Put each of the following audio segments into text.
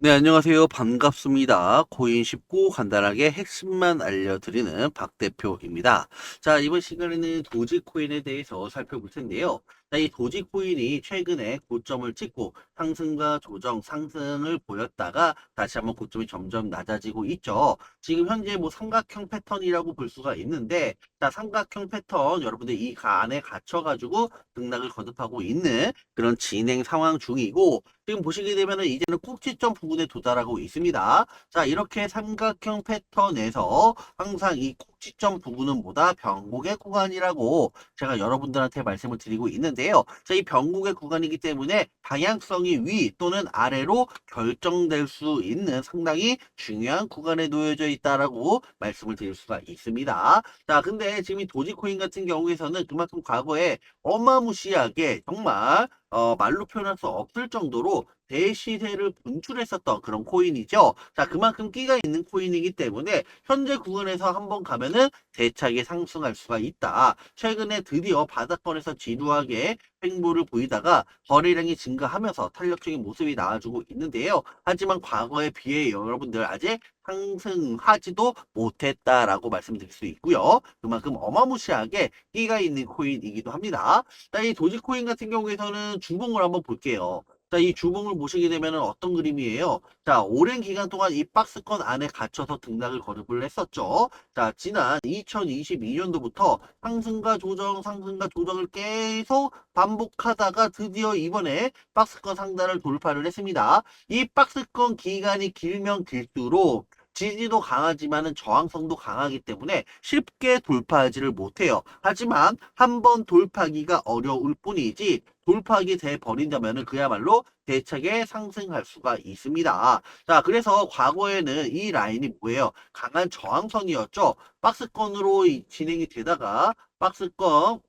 네, 안녕하세요. 반갑습니다. 코인 쉽고 간단하게 핵심만 알려드리는 박 대표입니다. 자, 이번 시간에는 도지코인에 대해서 살펴볼 텐데요. 자, 이 도지코인이 최근에 고점을 찍고 상승과 조정, 상승을 보였다가 다시 한번 고점이 점점 낮아지고 있죠. 지금 현재 뭐 삼각형 패턴이라고 볼 수가 있는데, 자, 삼각형 패턴 여러분들 이 안에 갇혀가지고 등락을 거듭하고 있는 그런 진행 상황 중이고, 지금 보시게 되면은 이제는 꼭지점 부분에 도달하고 있습니다. 자, 이렇게 삼각형 패턴에서 항상 이 꼭지점 부분은 뭐다? 변곡의 구간이라고 제가 여러분들한테 말씀을 드리고 있는데요. 자, 이 변곡의 구간이기 때문에 방향성이 위 또는 아래로 결정될 수 있는 상당히 중요한 구간에 놓여져 있다라고 말씀을 드릴 수가 있습니다. 자, 근데 지금 이 도지코인 같은 경우에서는 그만큼 과거에 어마무시하게 정말 어, 말로 표현할 수 없을 정도로 대시세를 분출했었던 그런 코인이죠. 자, 그만큼 끼가 있는 코인이기 때문에 현재 구간에서 한번 가면은 대차게 상승할 수가 있다. 최근에 드디어 바닥권에서 지루하게 횡보를 보이다가 거래량이 증가하면서 탄력적인 모습이 나와주고 있는데요. 하지만 과거에 비해 여러분들 아직 상승하지도 못했다라고 말씀드릴 수 있고요. 그만큼 어마무시하게 끼가 있는 코인이기도 합니다. 자, 이 도지코인 같은 경우에서는 주봉을 한번 볼게요. 자, 이 주봉을 보시게 되면 어떤 그림이에요? 자, 오랜 기간 동안 이 박스권 안에 갇혀서 등락을 거듭을 했었죠. 자, 지난 2022년도부터 상승과 조정, 상승과 조정을 계속 반복하다가 드디어 이번에 박스권 상단을 돌파를 했습니다. 이 박스권 기간이 길면 길수록 지지도 강하지만은 저항성도 강하기 때문에 쉽게 돌파하지를 못해요. 하지만 한 번 돌파하기가 어려울 뿐이지 돌파하게 돼 버린다면은 그야말로 대책에 상승할 수가 있습니다. 자, 그래서 과거에는 이 라인이 뭐예요? 강한 저항선이었죠. 박스권으로 이- 진행이 되다가 박스권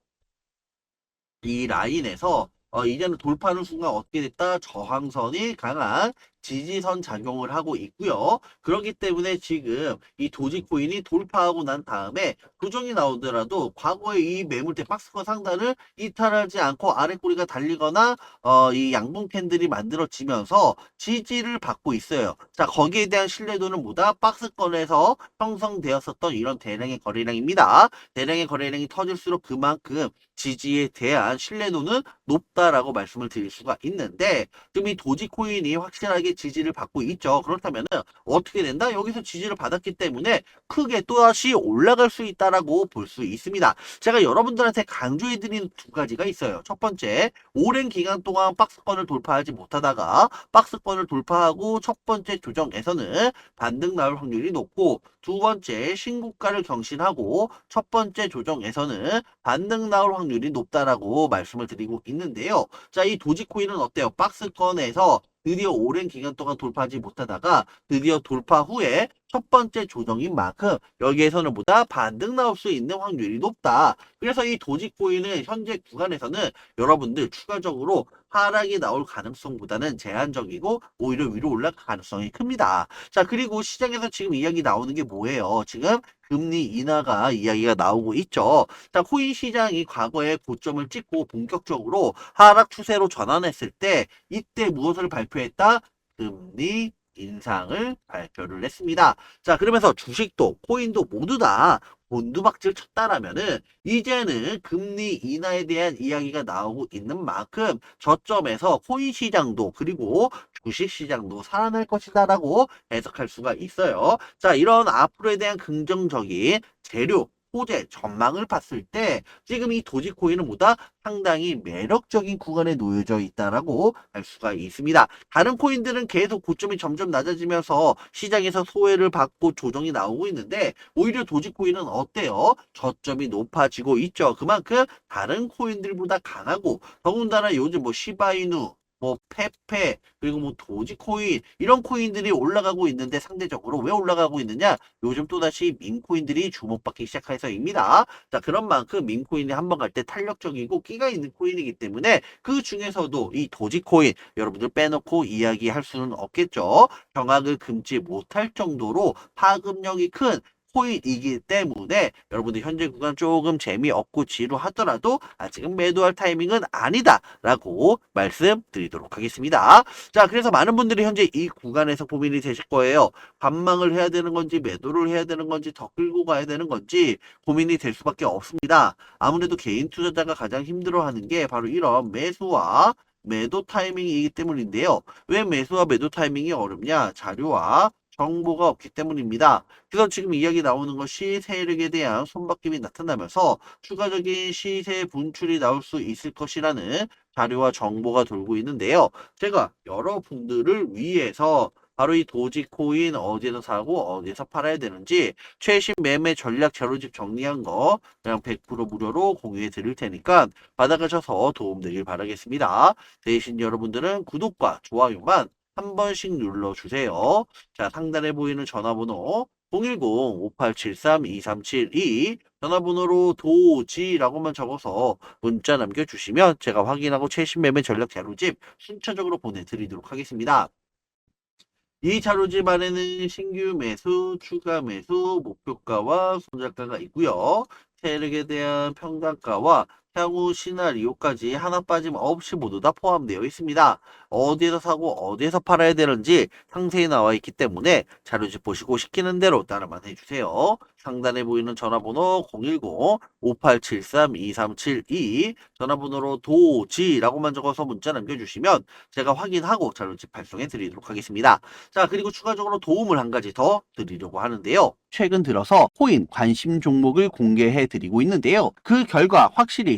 이 라인에서 어, 이제는 돌파하는 순간 어떻게 됐다? 저항선이 강한 지지선 작용을 하고 있고요. 그렇기 때문에 지금 이 도지코인이 돌파하고 난 다음에 조정이 나오더라도 과거의 이 매물대 박스권 상단을 이탈하지 않고 아래 꼬리가 달리거나 어, 이 양봉 캔들이 만들어지면서 지지를 받고 있어요. 자, 거기에 대한 신뢰도는 뭐다? 박스권에서 형성되었었던 이런 대량의 거래량입니다. 대량의 거래량이 터질수록 그만큼 지지에 대한 신뢰도는 높다라고 말씀을 드릴 수가 있는데 지금 이 도지코인이 확실하게 지지를 받고 있죠. 그렇다면 어떻게 된다? 여기서 지지를 받았기 때문에 크게 또다시 올라갈 수 있다라고 볼 수 있습니다. 제가 여러분들한테 강조해드리는 두 가지가 있어요. 첫 번째, 오랜 기간 동안 박스권을 돌파하지 못하다가 박스권을 돌파하고 첫 번째 조정에서는 반등 나올 확률이 높고 두 번째 신고가를 경신하고 첫 번째 조정에서는 반등 나올 확률이 높다라고 말씀을 드리고 있는데요. 자, 이 도지코인은 어때요? 박스권에서 드디어 오랜 기간 동안 돌파하지 못하다가 드디어 돌파 후에 첫 번째 조정인 만큼 여기에서는 보다 반등 나올 수 있는 확률이 높다. 그래서 이 도지코인은 현재 구간에서는 여러분들 추가적으로 하락이 나올 가능성보다는 제한적이고 오히려 위로 올라갈 가능성이 큽니다. 자, 그리고 시장에서 지금 이야기 나오는 게 뭐예요? 지금 금리 인하가 이야기가 나오고 있죠. 자, 코인 시장이 과거에 고점을 찍고 본격적으로 하락 추세로 전환했을 때 이때 무엇을 발표했다? 금리 인상을 발표를 했습니다. 자, 그러면서 주식도 코인도 모두 다 곤두박질 쳤다라면은 이제는 금리 인하에 대한 이야기가 나오고 있는 만큼 저점에서 코인 시장도 그리고 주식 시장도 살아날 것이다라고 해석할 수가 있어요. 자, 이런 앞으로에 대한 긍정적인 재료 호재 전망을 봤을 때 지금 이 도지코인은 보다 상당히 매력적인 구간에 놓여져 있다라고 할 수가 있습니다. 다른 코인들은 계속 고점이 점점 낮아지면서 시장에서 소외를 받고 조정이 나오고 있는데 오히려 도지코인은 어때요? 저점이 높아지고 있죠. 그만큼 다른 코인들보다 강하고 더군다나 요즘 뭐 시바이누 뭐 페페 그리고 뭐 도지코인 이런 코인들이 올라가고 있는데 상대적으로 왜 올라가고 있느냐 요즘 또다시 민코인들이 주목받기 시작해서입니다. 자 그런 만큼 민코인이 한번 갈 때 탄력적이고 끼가 있는 코인이기 때문에 그 중에서도 이 도지코인 여러분들 빼놓고 이야기할 수는 없겠죠. 경악을 금치 못할 정도로 파급력이 큰 코인이기 때문에 여러분들 현재 구간 조금 재미없고 지루하더라도 아직은 매도할 타이밍은 아니다라고 말씀드리도록 하겠습니다. 자, 그래서 많은 분들이 현재 이 구간에서 고민이 되실 거예요. 반망을 해야 되는 건지 매도를 해야 되는 건지 더 끌고 가야 되는 건지 고민이 될 수밖에 없습니다. 아무래도 개인 투자자가 가장 힘들어하는 게 바로 이런 매수와 매도 타이밍이기 때문인데요. 왜 매수와 매도 타이밍이 어렵냐? 자료와 정보가 없기 때문입니다. 그래서 지금 이야기 나오는 것이 세력에 대한 손바뀜이 나타나면서 추가적인 시세 분출이 나올 수 있을 것이라는 자료와 정보가 돌고 있는데요. 제가 여러분들을 위해서 바로 이 도지코인 어디서 사고 어디서 팔아야 되는지 최신 매매 전략 제로집 정리한 거 그냥 100% 무료로 공유해 드릴 테니까 받아가셔서 도움되길 바라겠습니다. 대신 여러분들은 구독과 좋아요만 한 번씩 눌러주세요. 자, 상단에 보이는 전화번호 010-5873-2372 전화번호로 도지라고만 적어서 문자 남겨주시면 제가 확인하고 최신 매매 전략 자료집 순차적으로 보내드리도록 하겠습니다. 이 자료집 안에는 신규 매수, 추가 매수, 목표가와 손절가가 있고요. 세력에 대한 평단가와 향후 시나리오까지 하나 빠짐없이 모두 다 포함되어 있습니다. 어디에서 사고 어디에서 팔아야 되는지 상세히 나와 있기 때문에 자료집 보시고 시키는 대로 따라만 해주세요. 상단에 보이는 전화번호 010-5873-2372 전화번호로 도지라고만 적어서 문자 남겨주시면 제가 확인하고 자료집 발송해 드리도록 하겠습니다. 자 그리고 추가적으로 도움을 한 가지 더 드리려고 하는데요. 최근 들어서 코인 관심 종목을 공개해 드리고 있는데요. 그 결과 확실히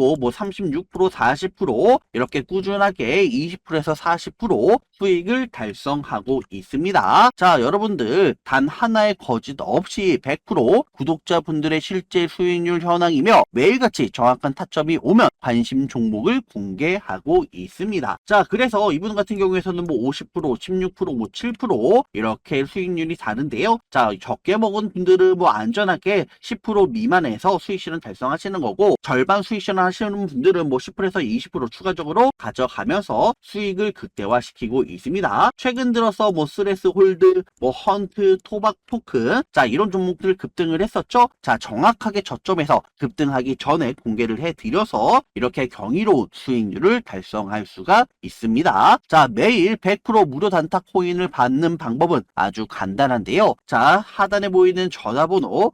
뭐 36% 40% 이렇게 꾸준하게 20%에서 40% 수익을 달성하고 있습니다. 자, 여러분들 단 하나의 거짓 없이 100% 구독자분들의 실제 수익률 현황이며 매일같이 정확한 타점이 오면 관심 종목을 공개하고 있습니다. 자, 그래서 이분 같은 경우에서는 뭐 50%, 16%, 뭐 7% 이렇게 수익률이 다른데요. 자, 적게 먹은 분들은 뭐 안전하게 10% 미만에서 수익 실현 달성하시는 거고 절반 수익 실현 하시는 분들은 뭐 10%에서 20% 추가적으로 가져가면서 수익을 극대화시키고 있습니다. 최근 들어서 뭐 스레스 홀드, 뭐 헌트, 토박 토큰 자 이런 종목들 급등을 했었죠. 자 정확하게 저점에서 급등하기 전에 공개를 해드려서 이렇게 경이로운 수익률을 달성할 수가 있습니다. 자 매일 100% 무료 단타 코인을 받는 방법은 아주 간단한데요. 자 하단에 보이는 전화번호